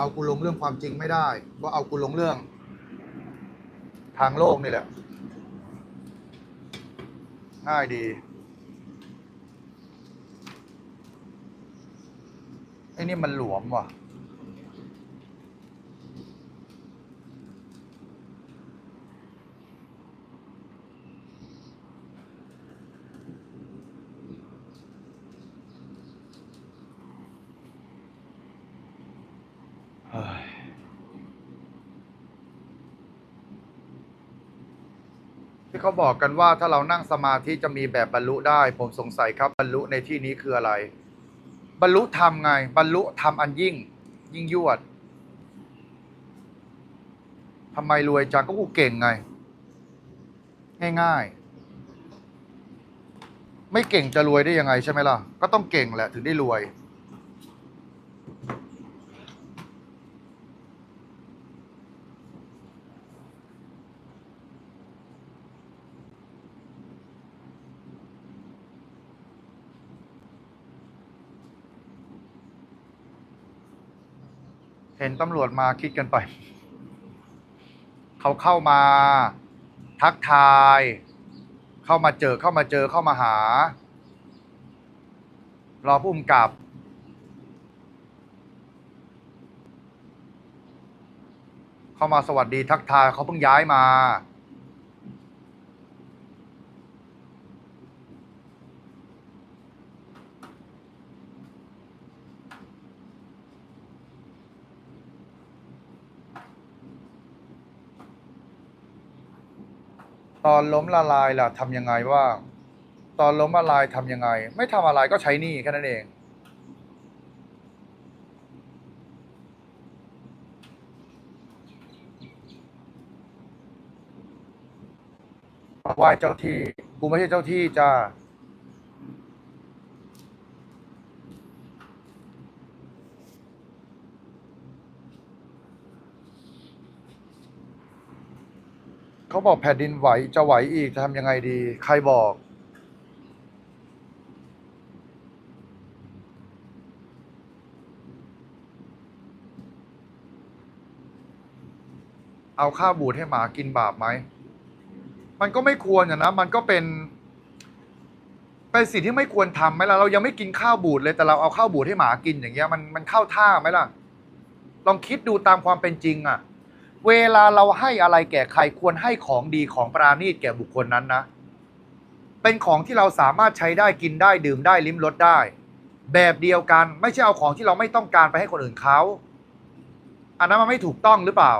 เอากูลงเรื่องความจริงไม่ได้ ก็เอากูลงเรื่อง ทางโลกนี่แหละ ง่ายดีไอ้นี่มันหลวมว่ะ เขาบอกกันว่าถ้าเรานั่งสมาธิจะมีแบบบรรลุได้ ผมสงสัยครับบรรลุในที่นี้คืออะไร บรรลุธรรมไง บรรลุธรรมอันยิ่ง ยิ่งยวดทำไมรวยจังก็กูเก่งไง ง่ายๆ ไม่เก่งจะรวยได้ยังไงใช่ไหมล่ะ ก็ต้องเก่งแหละถึงได้รวย เห็นตำรวจมาคิดกันไป เขาเข้ามาทักทาย เข้ามาเจอเข้ามาเจอเข้ามาหา รอพุ่มกับ เข้ามาสวัสดีทักทายเขาเพิ่งย้ายมา ตอนล้มละลายล่ะทำยังไงว่า ตอนล้มละลายทำยังไง ไม่ทำอะไรก็ใช้หนี้แค่นั้นเอง ไหว้เจ้าที่ กูไม่ใช่เจ้าที่จ้า เขาบอกแผ่นดินไหวจะไหวอีกจะทำยังไงดี ใครบอก เอาข้าวบูดให้หมากินบาปไหม มันก็ไม่ควรอะนะ มันก็เป็น เป็นสิ่งที่ไม่ควรทำไหมล่ะ เรายังไม่กินข้าวบูดเลยแต่เราเอาข้าวบูดให้หมากินอย่างเงี้ยมันมันเข้าท่าไหมล่ะ ลองคิดดูตามความเป็นจริงอะ เวลาเราให้อะไรแก่ใครควรให้ของดีของปราณีตแก่บุคคลนั้นนะ เป็นของที่เราสามารถใช้ได้กินได้ดื่มได้ลิ้มรสได้ แบบเดียวกันไม่ใช่เอาของที่เราไม่ต้องการไปให้คนอื่นเขา อันนั้นมันไม่ถูกต้องหรือเปล่า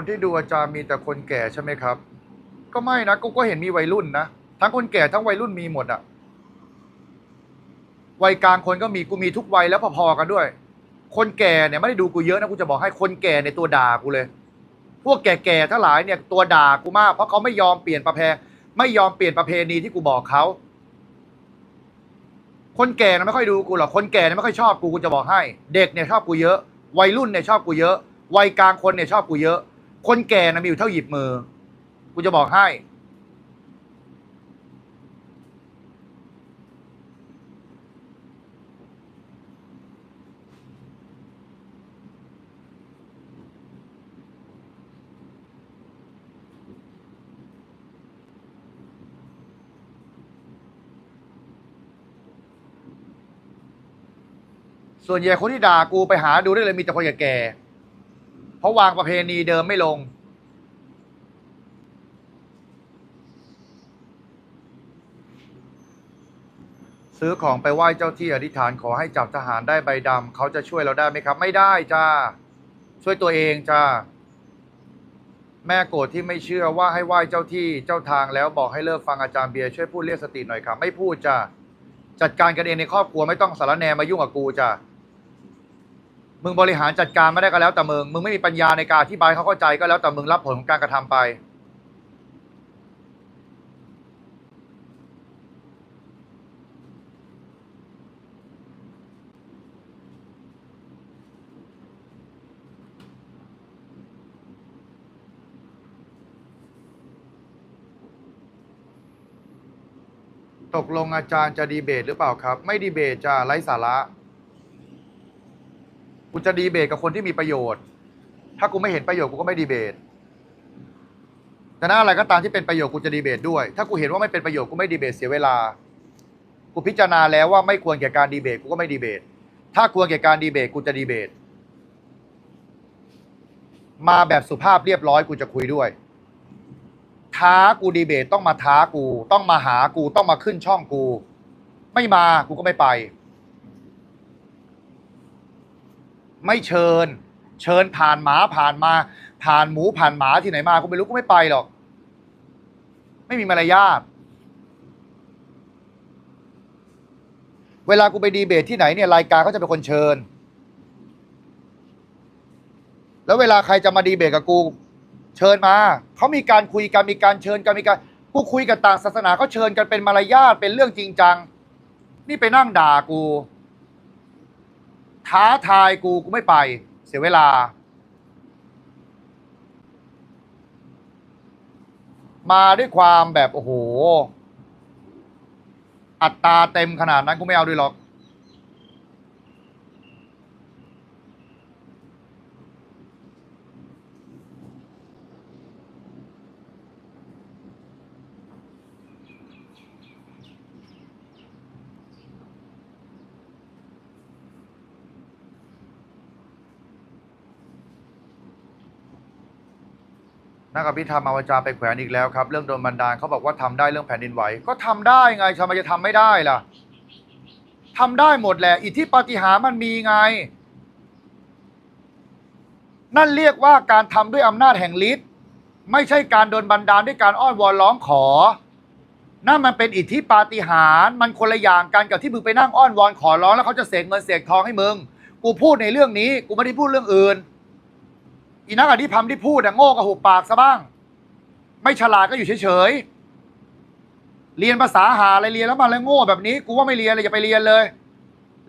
คนที่ดูอาจารย์มีแต่คนแก่ใช่ไหมครับ ก็ไม่นะกูก็เห็นมีวัยรุ่นนะทั้งคนแก่ทั้งวัยรุ่นมีหมดอะวัยกลางคนก็มีกูมีทุกวัยแล้วพอๆกันด้วย คนแก่เนี่ยไม่ได้ดูกูเยอะนะกูจะบอกให้คนแก่ในตัวด่ากูเลย พวกแก่ๆทั้งหลายเนี่ยตัวด่ากูมาก เพราะเขาไม่ยอมเปลี่ยนประเพไม่ยอมเปลี่ยนประเพณีที่กูบอกเขาคนแก่นะไม่ค่อยดูกูหรอกคนแก่เนี่ยไม่ค่อยชอบกูกูจะบอกให้ เด็กเนี่ยชอบกูเยอะ วัยรุ่นเนี่ยชอบกูเยอะ วัยกลางคนเนี่ยชอบกูเยอะ คนแก่นะมีอยู่เท่าหยิบมือ กูจะบอกให้ ส่วนใหญ่คนที่ด่ากูไปหาดูได้เลยมีแต่คนแก่ๆ เพราะวางประเพณีเดิมไม่ลง ซื้อของไปไหว้เจ้าที่อธิษฐานขอให้จับทหารได้ใบดำเขาจะช่วยเราได้ไหมครับ ไม่ได้จ้า ช่วยตัวเองจ้า แม่โกรธที่ไม่เชื่อว่าให้ไหว้เจ้าที่เจ้าทางแล้วบอกให้เลิกฟังอาจารย์เบียร์ช่วยพูดเรียกสติหน่อยครับไม่พูดจ้าจัดการกันเองในครอบครัวไม่ต้องสารแนมายุ่งกับกูจ้า มึงบริหารจัดการไม่ได้ก็แล้วแต่มึง มึงไม่มีปัญญาในการอธิบายเขาเข้าใจก็แล้วแต่มึงรับผลของการกระทำไป ตกลงอาจารย์จะดีเบตหรือเปล่าครับ ไม่ดีเบตจะไร้สาระ กูจะดีเบตกับคนที่มีประโยชน์ ถ้ากูไม่เห็นประโยชน์กูก็ไม่ดีเบตแต่หน้าอะไรก็ตามที่เป็นประโยชน์กูจะดีเบตด้วย ถ้ากูเห็นว่าไม่เป็นประโยชน์กูไม่ดีเบตเสียเวลา กูพิจารณาแล้วว่าไม่ควรแก่การดีเบตกูก็ไม่ดีเบต ถ้าควรแก่การดีเบตกูจะดีเบต มาแบบสุภาพเรียบร้อยกูจะคุยด้วย ท้ากูดีเบตต้องมาท้ากู ต้องมาหากูต้องมาขึ้นช่องกู ไม่มากูก็ไม่ไป ไม่เชิญ เชิญผ่านหมาผ่านมา ผ่านหมูผ่านหมาที่ไหนมากูไม่รู้กูไม่ไปหรอก ไม่มีมารยาทเวลากูไปดีเบตที่ไหนเนี่ยรายการเขาจะเป็นคนเชิญ แล้วเวลาใครจะมาดีเบตกับกู เชิญมา เขามีการคุยกันมีการเชิญกันมีการกูคุยกับต่างศาสนาเขาเชิญกันเป็นมารยาทเป็นเรื่องจริงจัง นี่ไปนั่งด่ากู ท้าทายกูกูไม่ไป เสียเวลา มาด้วยความแบบ โอ้โห อัตราเต็มขนาดนั้นกูไม่เอาด้วยหรอก อภิธรรมอวจารไปแขวนอีกแล้วครับ เรื่องโดนบันดาลเขาบอกว่าทำได้เรื่องแผ่นดินไหว ก็ทำได้ไงทำไมจะทำไม่ได้ล่ะทำได้หมดแหละ อิทธิปาฏิหาริย์มันมีไง นั่นเรียกว่าการทำด้วยอำนาจแห่งฤทธิ์ไม่ใช่การโดนบันดาลด้วยการอ้อนวอนร้องขอ นั่นมันเป็นอิทธิปาฏิหาริย์มันคนละอย่างกันกับที่มึงไปนั่งอ้อนวอนขอร้องแล้วเขาจะเสกเงินเสกทองให้มึง กูพูดในเรื่องนี้ กูไม่ได้พูดเรื่องอื่น อีนักอธิพรรมที่พูดอะโง่กับหุบปากซะบ้าง ไม่ฉลาดก็อยู่เฉยๆเรียนภาษาหาอะไรเรียนแล้วมาแล้วโง่แบบนี้ กูว่าไม่เรียนเลยอย่าไปเรียนเลย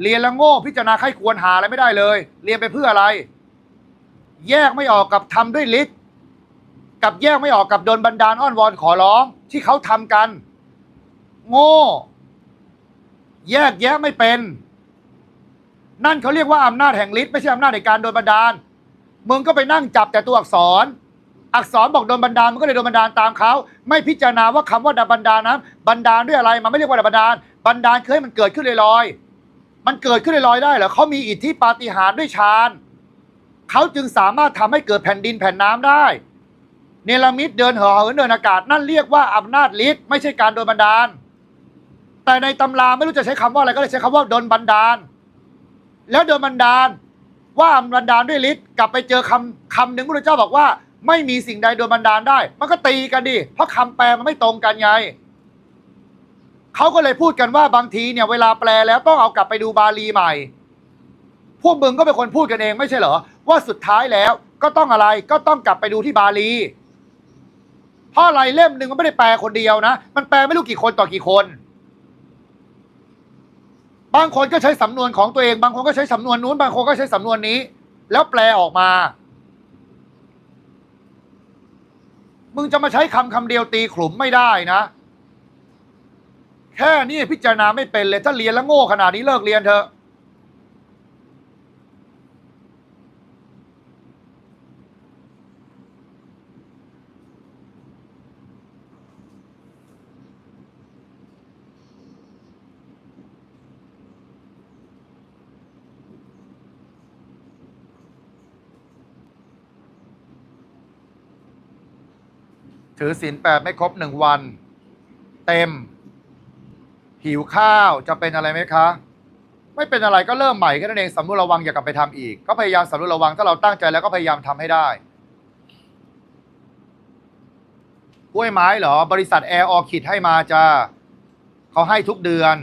เรียนแล้วโง่พิจารณาใครควรหาอะไรไม่ได้เลย เรียนไปเพื่ออะไร แยกไม่ออกกับทำด้วยฤทธิ์กับแยกไม่ออกกับโดนบันดาลอ้อนวอนขอร้องที่เขาทำกัน โง่ แยกแยะไม่เป็น นั่นเขาเรียกว่าอำนาจแห่งฤทธิ์ไม่ใช่อำนาจในการโดนบันดาล มึงก็ไปนั่งจับแต่ตัวอักษร อักษรบอกโดนบันดาลมันก็เลยโดนบันดาลตามเขาไม่พิจารณาว่าคำว่าดาบันดาลนั้นบันดาลด้วยอะไรมันไม่เรียกว่าดาบันดาลบันดาลคือให้มันเกิดขึ้นลอยๆมันเกิดขึ้นลอยๆได้เหรอเขามีอิทธิปาฏิหาริย์ด้วยฌานเขาจึงสามารถทำให้เกิดแผ่นดินแผ่นน้ำได้ เนรมิตเดินเห่อเหินเดินอากาศนั่นเรียกว่าอำนาจฤทธิ์ไม่ใช่การโดนบันดาล แต่ในตำราไม่รู้จะใช้คำว่าอะไรก็เลยใช้คำว่าโดนบันดาล แล้วโดนบันดาล ว่าบันดาลด้วยฤทธิ์กลับไปเจอคำคำหนึ่งพระเจ้าบอกว่า ไม่มีสิ่งใดโดนบันดาลได้ มันก็ตีกันดิเพราะคำแปลมันไม่ตรงกันไงเขาก็เลยพูดกันว่าบางทีเนี่ยเวลาแปลแล้วต้องเอากลับไปดูบาลีใหม่ พวกมึงก็เป็นคนพูดกันเองไม่ใช่เหรอ ว่าสุดท้ายแล้วก็ต้องอะไรก็ต้องกลับไปดูที่บาลีเพราะอะไรเล่มหนึ่งมันไม่ได้แปลคนเดียวนะ มันแปลไม่รู้กี่คนต่อกี่คน บางคนก็ใช้สำนวนของตัวเอง บางคนก็ใช้สำนวนนู้น บางคนก็ใช้สำนวนนี้ แล้วแปลออกมา มึงจะมาใช้คำคำเดียวตีขลุ่มไม่ได้นะ แค่นี้พิจารณาไม่เป็นเลย ถ้าเรียนแล้วโง่ขนาดนี้เลิกเรียนเถอะ ถือศีลแปดไม่ครบหนึ่งวัน เต็ม หิวข้าวจะเป็นอะไรไหมคะ ไม่เป็นอะไรก็เริ่มใหม่แค่นั้นเองสำรวจระวังอย่ากลับไปทำอีก ก็พยายามสำรวจระวังถ้าเราตั้งใจแล้วก็พยายามทำให้ได้กล้วยไม้เหรอ บริษัทแอร์ออคิดให้มาจ้าเขาให้ทุกเดือน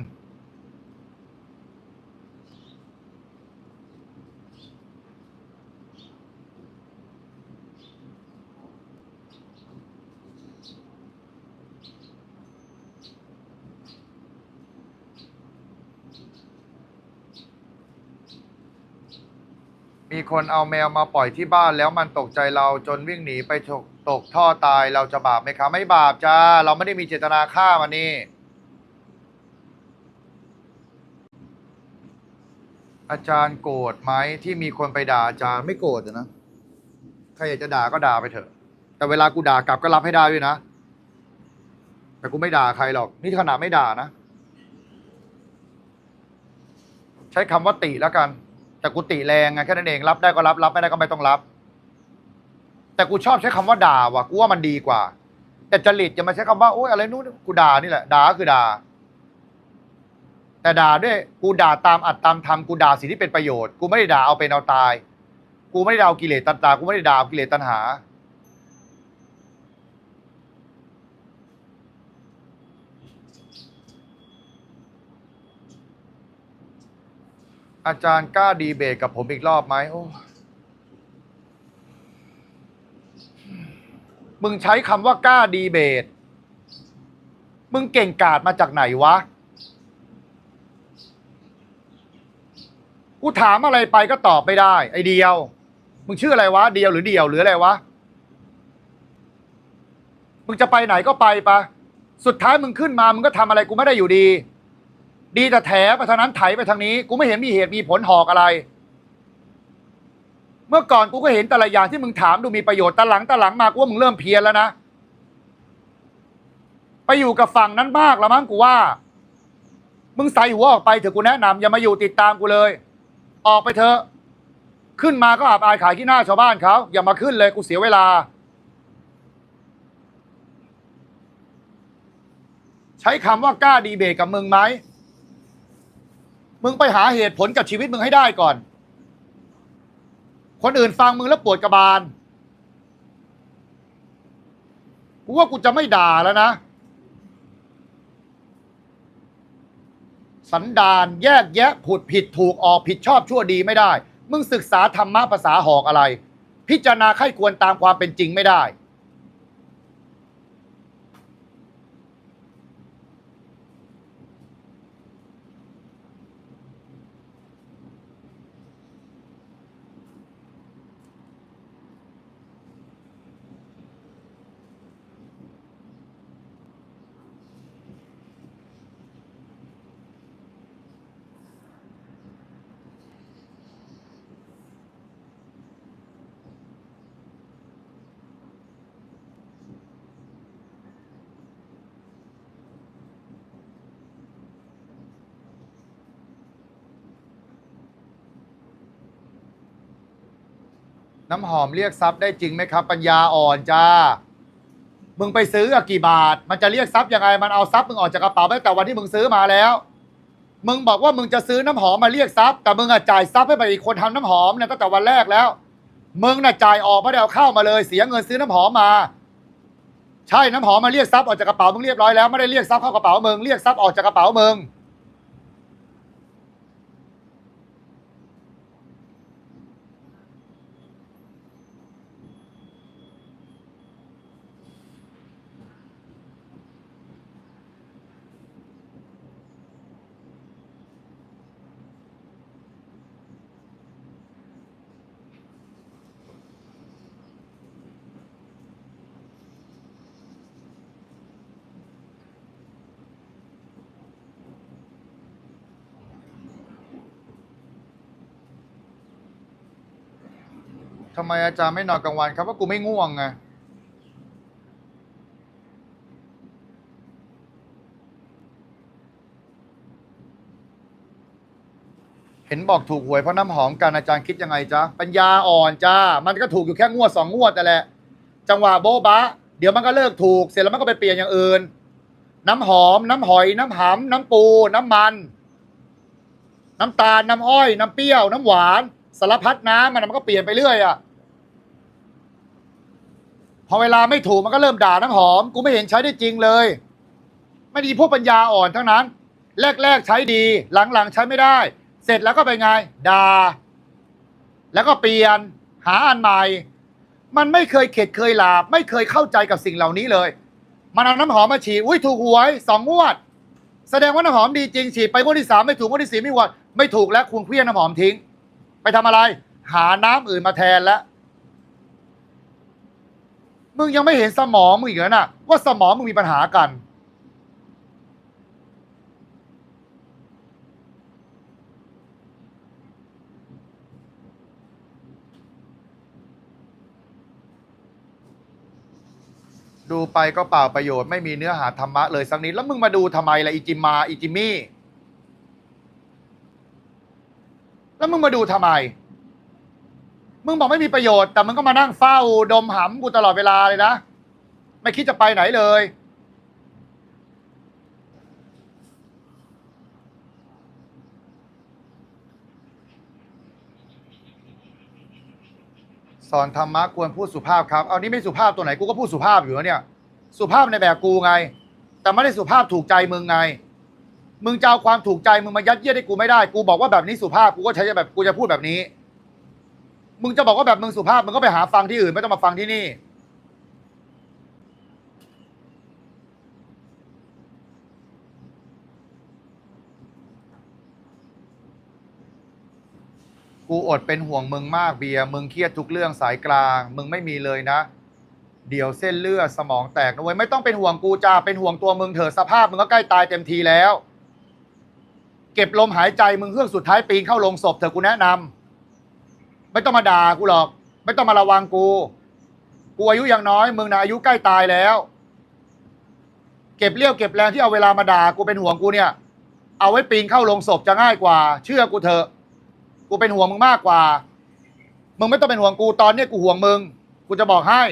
มีคนเอาแมวมาปล่อยที่บ้านแล้วมันตกใจเราจนวิ่งหนีไปตกตกท่อตายเราจะบาปไหมครับไม่บาปจ้า เราไม่ได้มีเจตนาฆ่ามันนี่อาจารย์โกรธไหมที่มีคนไปด่าอาจารย์ไม่โกรธนะใครอยากจะด่าก็ด่าไปเถอะ แต่เวลากูด่ากลับก็รับให้ได้ด้วยนะ แต่กูไม่ด่าใครหรอก นี่ขนาดไม่ด่านะ ใช้คำว่าติแล้วกัน แต่กูติแรงไงแค่นั้นเองรับได้ก็รับรับไม่ได้ก็ไม่ต้องรับ แต่กูชอบใช้คำว่าด่าว่ะกูว่ามันดีกว่า แต่จริตจะมาใช้คำว่าโอ๊ยอะไรนู้นกูด่านี่แหละด่าก็คือด่า แต่ด่าด้วย กูด่าตามอัดตามทำกูด่าสิ่งที่เป็นประโยชน์ กูไม่ได้ด่าเอาเป็นเอาตาย กูไม่ได้ด่าเอากิเลสตัณตากูไม่ได้ด่าเอากิเลสตัณหา อาจารย์กล้าดีเบตกับผมอีกรอบไหมโอ้มึงใช้คำว่ากล้าดีเบต มึงเก่งกาจมาจากไหนวะ กูถามอะไรไปก็ตอบไม่ได้ ไอเดียว มึงชื่ออะไรวะ เดียวหรือเดียวหรืออะไรวะ มึงจะไปไหนก็ไปปะ สุดท้ายมึงขึ้นมา มึงก็ทำอะไรกูไม่ได้อยู่ดี ดีแต่แถไปทางนั้นไถไปทางนี้ กูไม่เห็นมีเหตุมีผลหอกอะไร เมื่อก่อนกูก็เห็นแต่ละอย่างที่มึงถามดูมีประโยชน์แต่หลังแต่หลังมากูว่ามึงเริ่มเพี้ยนแล้วนะไปอยู่กับฝั่งนั้นมากล้วมั้งกูว่า มึงใส่หัวออกไปเถอะกูแนะนำอย่ามาอยู่ติดตามกูเลย ออกไปเถอะขึ้นมาก็อับอายขายที่หน้าชาวบ้านเขาอย่ามาขึ้นเลยกูเสียเวลา ใช้คำว่ากล้าดีเบตกับมึงไหม มึงไปหาเหตุผลกับชีวิตมึงให้ได้ก่อน คนอื่นฟังมึงแล้วปวดกระบาล กูว่ากูจะไม่ด่าแล้วนะ สันดานแยกแยะผุดผิดถูกออกผิดชอบชั่วดีไม่ได้ มึงศึกษาธรรมะภาษาหอกอะไร พิจารณาไข้ควรตามความเป็นจริงไม่ได้ น้ำหอมเรียกทรัพย์ได้จริงไหมครับ ปัญญาอ่อนจ้า มึงไปซื้ออะกี่บาท มันจะเรียกทรัพย์ยังไง มันเอาทรัพย์มึงออกจากกระเป๋าไปแต่วันที่มึงซื้อมาแล้ว มึงบอกว่ามึงจะซื้อน้ำหอมมาเรียกทรัพย์แต่มึงอะจ่ายทรัพย์ให้ไปอีกคนทำน้ำหอมเนี่ยตั้งแต่วันแรกแล้ว มึงน่ะจ่ายออกไม่ได้เอาเข้ามาเลย เสียเงินซื้อน้ำหอมมา ใช่น้ำหอมมาเรียกทรัพย์ออกจากกระเป๋ามึงเรียบร้อยแล้วไม่ได้เรียกทรัพย์เข้ากระเป๋ามึงเรียกทรัพย์ออกจากกระเป๋ามึง ทำไมอาจารย์ไม่นอนกลางวันครับว่ากูไม่ง่วงไงเห็นบอกถูกหวยเพราะน้ำหอมกันอาจารย์คิดยังไงจ๊ะปัญญาอ่อนจ้า มันก็ถูกอยู่แค่งวดสองงวดแต่แหละ จังหวะโบ๊ะบะ เดี๋ยวมันก็เลิกถูก เสร็จแล้วมันก็ไปเปลี่ยนอย่างอื่น น้ำหอม น้ำหอย น้ำหำน้ำปู น้ำมัน น้ำตาล น้ำอ้อย น้ำเปรี้ยว น้ำหวาน สารพัดน้ำมันมันก็เปลี่ยนไปเรื่อยอะ พอเวลาไม่ถูกมันก็เริ่มด่าน้ำหอม กูไม่เห็นใช้ได้จริงเลย ไม่ดีพวกปัญญาอ่อนทั้งนั้น แรก ๆ ใช้ดี หลัง ๆ ใช้ไม่ได้ เสร็จแล้วก็ไปไงด่า แล้วก็เปลี่ยนหาอันใหม่ มันไม่เคยเข็ดเคยหลาบ ไม่เคยเข้าใจกับสิ่งเหล่านี้เลย มันเอาน้ำหอมมาฉีดอุ้ยถูกหวยสองงวด แสดงว่าน้ำหอมดีจริงฉีดไปงวดที่สามไม่ถูกงวดที่สี่ไม่หวดไม่ถูกแล้วคุณเคลี้ยงน้ำหอมทิ้ง ไปทำอะไร หาน้ำอื่นมาแทนแล้ว มึงยังไม่เห็นสมองมึงอีกแล้วน่ะ ว่าสมองมึงมีปัญหากัน ดูไปก็เปล่าประโยชน์ไม่มีเนื้อหาธรรมะเลยสักนิดแล้วมึงมาดูทำไมล่ะอิจิมาอิจิมี่ แล้วมึงมาดูทำไม มึงบอกไม่มีประโยชน์ แต่มึงก็มานั่งเฝ้าดมหำกูตลอดเวลาเลยนะ ไม่คิดจะไปไหนเลย สอนธรรมะควรพูดสุภาพครับ เอานี่ไม่สุภาพตัวไหนกูก็พูดสุภาพอยู่แล้วเนี่ย สุภาพในแบบกูไง แต่ไม่ได้สุภาพถูกใจมึงไง มึงจะเอาความถูกใจมึงมายัดเยียดให้กูไม่ได้ กูบอกว่าแบบนี้สุภาพ กูก็ใช้แบบกูจะพูดแบบนี้ มึงจะบอกว่าแบบมึงสุภาพมึงก็ไปหาฟังที่อื่นไม่ต้องมาฟังที่นี่ กูอดเป็นห่วงมึงมากเบียร์มึงเครียดทุกเรื่องสายกลาง มึงไม่มีเลยนะ เดี๋ยวเส้นเลือดสมองแตกนะเว้ยไม่ต้องเป็นห่วงกูจ้าเป็นห่วงตัวมึงเถอะสภาพมึงก็ใกล้ตายเต็มทีแล้ว เก็บลมหายใจมึงเพื่องสุดท้ายปีนเข้าลงศพเถอะกูแนะนำ ไม่ต้องมาด่ากูหรอก ไม่ต้องมาระวังกู กูอายุยังน้อยมึงนะอายุใกล้ตายแล้ว เก็บเลี้ยวเก็บแรงที่เอาเวลามาด่ากูเป็นห่วงกูเนี่ย เอาไว้ปีนเข้าลงศพจะง่ายกว่า เชื่อกูเถอะ กูเป็นห่วงมึงมากกว่า มึงไม่ต้องเป็นห่วงกูตอนเนี้ยกูห่วงมึง กูจะบอกให้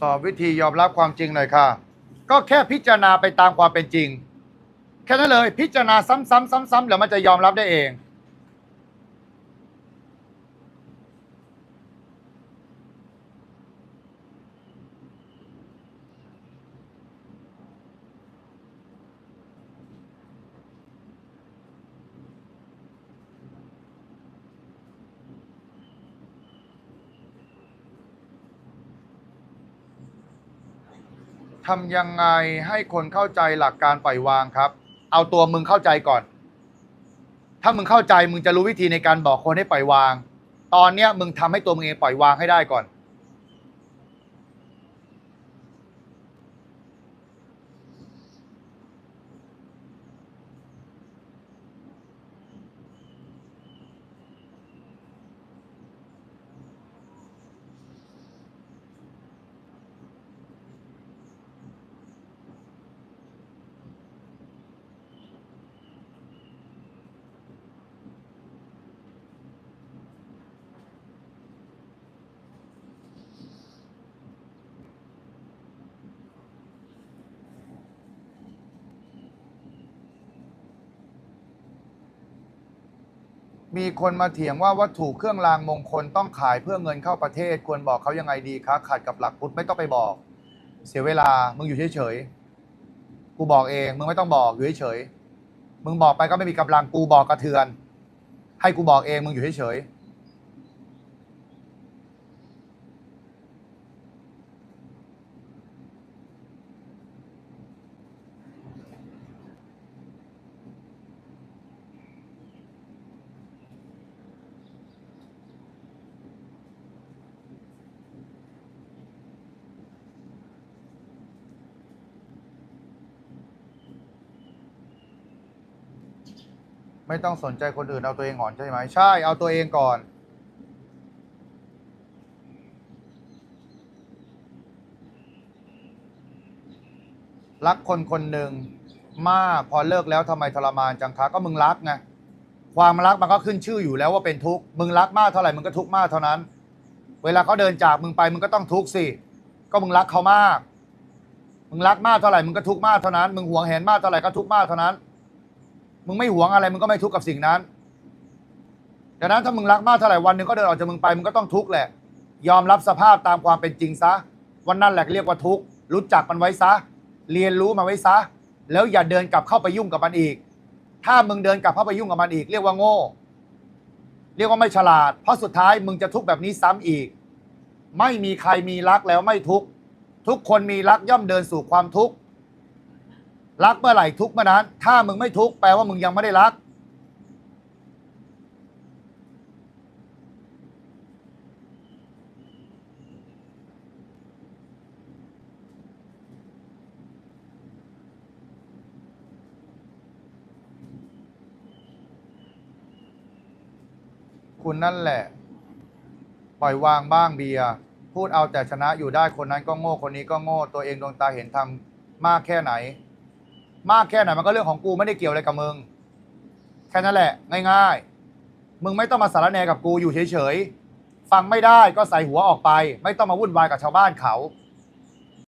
สอบวิธียอมรับความจริงหน่อยค่ะ ก็แค่พิจารณาไปตามความเป็นจริง แค่นั้นเลยพิจารณาซ้ำๆซ้ำๆแล้วมันจะยอมรับได้เอง ทำยังไงให้คนเข้าใจหลักการปล่อยวางครับ เอาตัวมึงเข้าใจก่อน ถ้ามึงเข้าใจมึงจะรู้วิธีในการบอกคนให้ปล่อยวาง ตอนเนี้ยมึงทำให้ตัวมึงเองปล่อยวางให้ได้ก่อน มีคนมาเถียงว่าวัตถุเครื่องรางมงคลต้องขายเพื่อเงินเข้าประเทศ ควรบอกเขายังไงดีคะขัดกับหลักพุทธไม่ต้องไปบอก เสียเวลามึงอยู่เฉยๆกูบอกเอง มึงไม่ต้องบอกอยู่เฉยๆมึงบอกไปก็ไม่มีกำลังกูบอกกระเทือน ให้กูบอกเองมึงอยู่เฉยๆ ไม่ต้องสนใจคนอื่นเอาตัวเองก่อนใช่ไหมใช่เอาตัวเองก่อนรักคนคนหนึ่งมากพอเลิกแล้วทำไมทรมานจังคะก็มึงรักไงความรักมันก็ขึ้นชื่ออยู่แล้วว่าเป็นทุกข์มึงรักมากเท่าไหร่มึงก็ทุกข์มากเท่านั้น เวลาเขาเดินจากมึงไปมึงก็ต้องทุกข์สิก็มึงรักเขามาก มึงรักมากเท่าไหร่มึงก็ทุกข์มากเท่านั้น มึงหวงแหนมากเท่าไหร่ก็ทุกข์มากเท่านั้น มึงไม่หวงอะไรมึงก็ไม่ทุกข์กับสิ่งนั้นดังนั้นถ้ามึงรักมากเท่าไหร่วันหนึ่งก็เดินออกจากมึงไปมึงก็ต้องทุกข์แหละ ยอมรับสภาพตามความเป็นจริงซะวันนั่นแหละเรียกว่าทุกข์รู้จักมันไว้ซะ เรียนรู้มันไว้ซะ แล้วอย่าเดินกลับเข้าไปยุ่งกับมันอีก ถ้ามึงเดินกลับเข้าไปยุ่งกับมันอีก เรียกว่าโง่ เรียกว่าไม่ฉลาด เพราะสุดท้ายมึงจะทุกข์แบบนี้ซ้ำอีก ไม่มีใครมีรักแล้วไม่ทุกข์ทุกคนมีรักย่อมเดินสู่ความทุกข์ รักเมื่อไหร่ทุกเมื่อนั้น ถ้ามึงไม่ทุกแปลว่ามึงยังไม่ได้รัก คุณนั่นแหละ ปล่อยวางบ้างเบียร์พูดเอาแต่ชนะอยู่ได้คนนั้นก็โง่คนนี้ก็โง่ ตัวเองดวงตาเห็นทำมากแค่ไหน มากแค่ไหนมันก็เรื่องของกูไม่ได้เกี่ยวอะไรกับมึง แค่นั้นแหละ ง่าย ๆ มึงไม่ต้องมาสารแนกับกูอยู่เฉยๆ ฟังไม่ได้ก็ใส่หัวออกไป ไม่ต้องมาวุ่นวายกับชาวบ้านเขา